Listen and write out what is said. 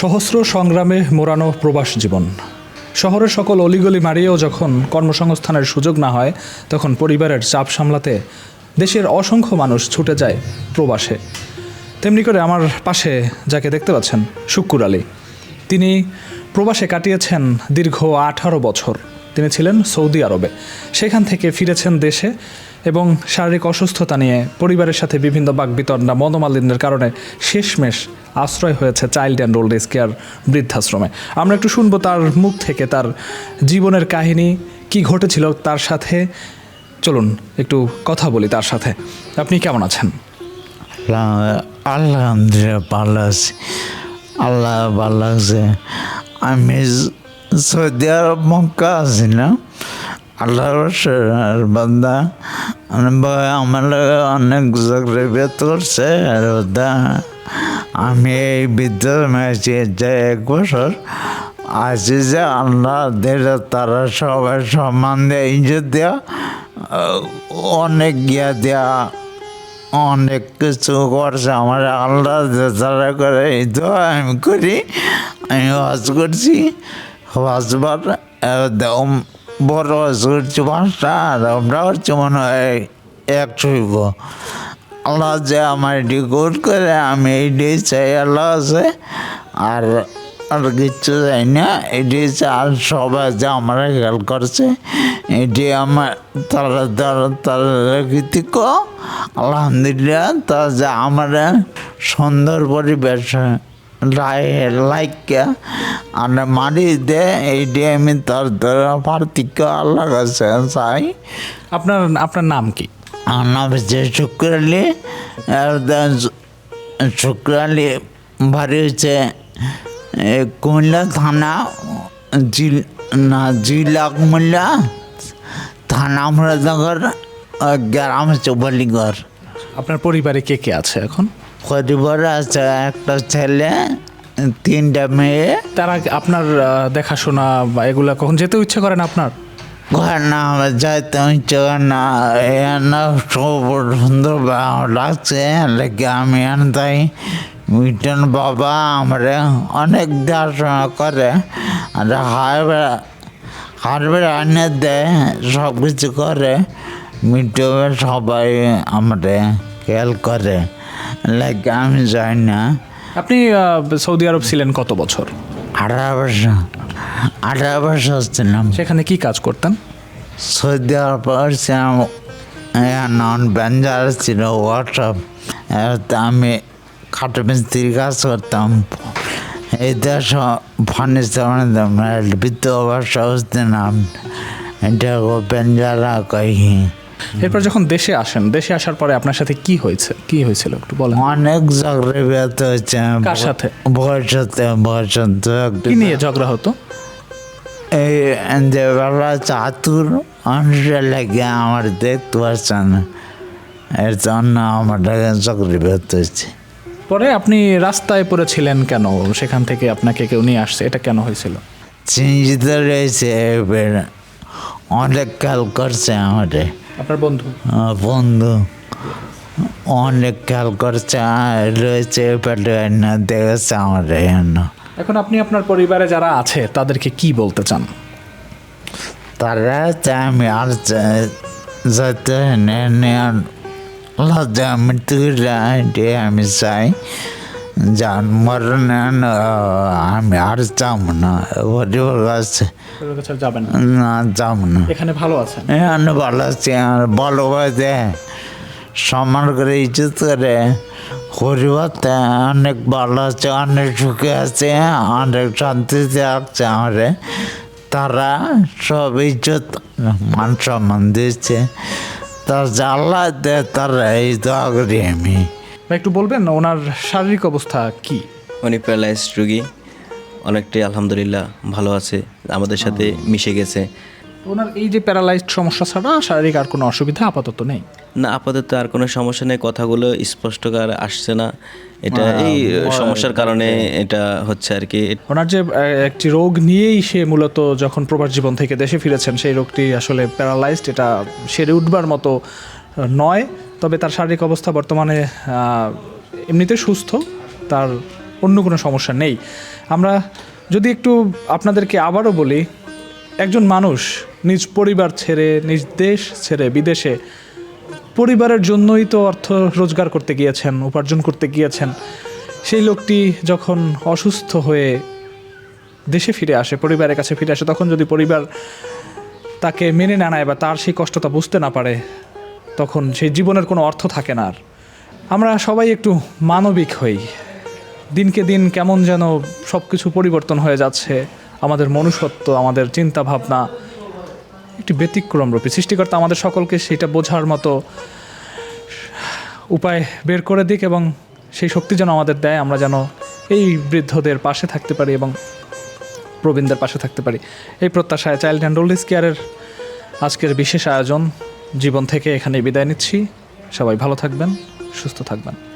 সহস্র সংগ্রামে মোড়ানো প্রবাস জীবন। শহরের সকল অলিগলি মারিয়েও যখন কর্মসংস্থানের সুযোগ না হয়, তখন পরিবারের চাপ সামলাতে দেশের অসংখ্য মানুষ ছুটে যায় প্রবাসে। তেমনি করে আমার পাশে যাকে দেখতে পাচ্ছেন, শুক্কুর আলী। তিনি প্রবাসে কাটিয়েছেন দীর্ঘ আঠারো বছর। তিনি ছিলেন সৌদি আরবে। সেখান থেকে ফিরেছেন দেশে এবং শারীরিক অসুস্থতা নিয়ে পরিবারের সাথে বিভিন্ন বাকবিতণ্ডা, মনোমালিন্যের কারণে শেষমেশ আশ্রয় হয়েছে child and old age care বৃদ্ধাশ্রমে। আমরা একটু শুনব তার মুখ থেকে, তার জীবনের কাহিনী, কি ঘটেছিল তার সাথে। চলুন, একটু কথা বলি তার সাথে। আপনি কেমন আছেন? আল্লাহ- আল্লাহ আমি সৌদি আরব মক্কা না আল্লাহর বান্দা। বা- আমার অনেক চাকরি বেত করছে। আর বান্দা, আমি এই বিদ্যুৎ মেয়েছি যে এক বছর আছি যে আল্লাহ দিলে তারা সবাই সম্মান দেয়, ইজ্জত দেওয়া অনেক গিয়া দেওয়া অনেক কিছু করছে। আমার আল্লাহ যারা করে, এই তো আমি করি, আমি হজ করছি। হজবার বড় হজ করছি পাঁচটা আর আমরা হচ্ছে মনে হয় একশো আল্লাহ যে আমার এটি গুড করে, আমি এইটাই চাই, আল্লাহ আছে আর আর কিচ্ছু চাই না এটি আর সবাই যে আমার হেল্প করছে এটি আমার তারা তারা তারা কৃতিক আলহামদুলিল্লাহ তা যে আমার সুন্দর পরিবেশ লাইকা আর মারি দে এইটি আমি তার দ্বারা পার্থক্য আল্লাহ কাছে চাই। আপনার আপনার নাম কি? আমার নাম হচ্ছে শুক্র আলী শুক্র আলী বাড়ি হচ্ছে কুমিল্লা থানা জিল না জিলা কুমিল্লা থানা মুরাদনগর গ্রাম হচ্ছে বলিগড়। আপনার পরিবারে কে কে আছে এখন? পরিবার আছে একটা ছেলে তিনটা মেয়ে। তারা আপনার দেখাশোনা বা এগুলা কখন যেতে ইচ্ছে করেন আপনার? ঘর না আমার যাইতে ইচ্ছে করে না। এ না সব সুন্দর লাগছে লেগে আমি তাই মিটন বাবা আমার অনেক দেখাশোনা করে। আর হারবে হারবে এনে দেয় সব কিছু করে। মিটু সবাই আমার খেয়াল করে। লেগে আমি যাই না। আপনি সৌদি আরব ছিলেন কত বছর? আঠারো বছর। আঠারো বছর ছিলাম। সেখানে কি কাজ করতেন? সৌদি আরব ছিলাম নন বেঞ্জার ছিল ওয়াটসঅ্যাপ আমি খাটো মিস্ত্রির কাজ করতাম। দেশ ফার্নিচার বৃত্ত ব্যবসা নাম এটা বেঞ্জারা কহি এরপর যখন দেশে আসেন দেশে আসার পরে আপনার সাথে কি হয়েছে? কি হয়েছিল একটু বলেন। অনেক চাকরি ব্যর্থ হচ্ছে কার সাথে? ভবিষ্যতে ভবিষ্যতে কি নিয়ে ঝগড়া হতো? এই যে বাবা চাতুর মানুষের লাগে আমার দেখতে পাচ্ছে না। এর জন্য আমার চাকরি ব্যর্থ হচ্ছে পরে আপনি রাস্তায় পড়েছিলেন কেন? সেখান থেকে আপনাকে কেউ নিয়ে আসছে এটা কেন হয়েছিল? চিন্তিত রয়েছে অনেক খেয়াল করছে আমাদের। আপনার বন্ধু? বন্ধু অনেক খেয়াল করছে রয়েছে দেখেছে জন্য এখন আপনি আপনার পরিবারে যারা আছে তাদেরকে কি বলতে চান? তারা আমি আর যাতে আমি চাই। মরণ আমি আর যাব না। আছে কাছে যাবেন না। যাব না। এখানে ভালো আছেন? এখানে ভালো আছে আর ভালো বাজে। সম্মান করে ইজ্জত করে। পরিবারটা অনেক ভালো আছে অনেক সুখে আছে অনেক শান্তিতে আছে আমারে। তারা সব ইজ্জত মান সম্মান দিচ্ছে। তার আল্লাহ দেয় তারা এই দোয়া করি আমি। ভাই, একটু বলবেন ওনার শারীরিক অবস্থা কি? উনি প্যারালাইজ রুগী। অনেকটাই আলহামদুলিল্লাহ ভালো আছে আমাদের সাথে মিশে গেছে। ওনার এই যে প্যারালাইজড সমস্যা ছাড়া শারীরিক আর কোনো অসুবিধা আপাতত নেই? না আপাতত আর কোনো সমস্যা নেই কথাগুলো স্পষ্টকার আসছে না। এটা এই সমস্যার কারণে এটা হচ্ছে আর কি। ওনার যে একটি রোগ নিয়েই সে মূলত যখন প্রবাস জীবন থেকে দেশে ফিরেছেন সেই রোগটি আসলে প্যারালাইজড এটা সেরে উঠবার মতো নয়। তবে তার শারীরিক অবস্থা বর্তমানে এমনিতে সুস্থ, তার অন্য কোনো সমস্যা নেই। আমরা যদি একটু আপনাদেরকে আবারও বলি, একজন মানুষ নিজ পরিবার ছেড়ে, নিজ দেশ ছেড়ে বিদেশে পরিবারের জন্যই তো অর্থ রোজগার করতে গিয়েছেন, উপার্জন করতে গিয়েছেন। সেই লোকটি যখন অসুস্থ হয়ে দেশে ফিরে আসে, পরিবারের কাছে ফিরে আসে, তখন যদি পরিবার তাকে মেনে না নেয় বা তার সেই কষ্টটা বুঝতে না পারে তখন সেই জীবনের কোনো অর্থ থাকে না আর। আমরা সবাই একটু মানবিক হই। দিনকে দিন কেমন যেন সব কিছু পরিবর্তন হয়ে যাচ্ছে। আমাদের মনুষ্যত্ব, আমাদের চিন্তা ভাবনা একটি ব্যতিক্রম রূপী সৃষ্টিকর্তা আমাদের সকলকে সেটা বোঝার মতো উপায় বের করে দিক এবং সেই শক্তি যেন আমাদের দেয়, আমরা যেন এই বৃদ্ধদের পাশে থাকতে পারি এবং প্রবীণদের পাশে থাকতে পারি। এই প্রত্যাশায় চাইল্ড অ্যান্ড ওল্ড কেয়ারের আজকের বিশেষ আয়োজন জীবন থেকে এখানে বিদায় নিচ্ছি। সবাই ভালো থাকবেন সুস্থ থাকবেন।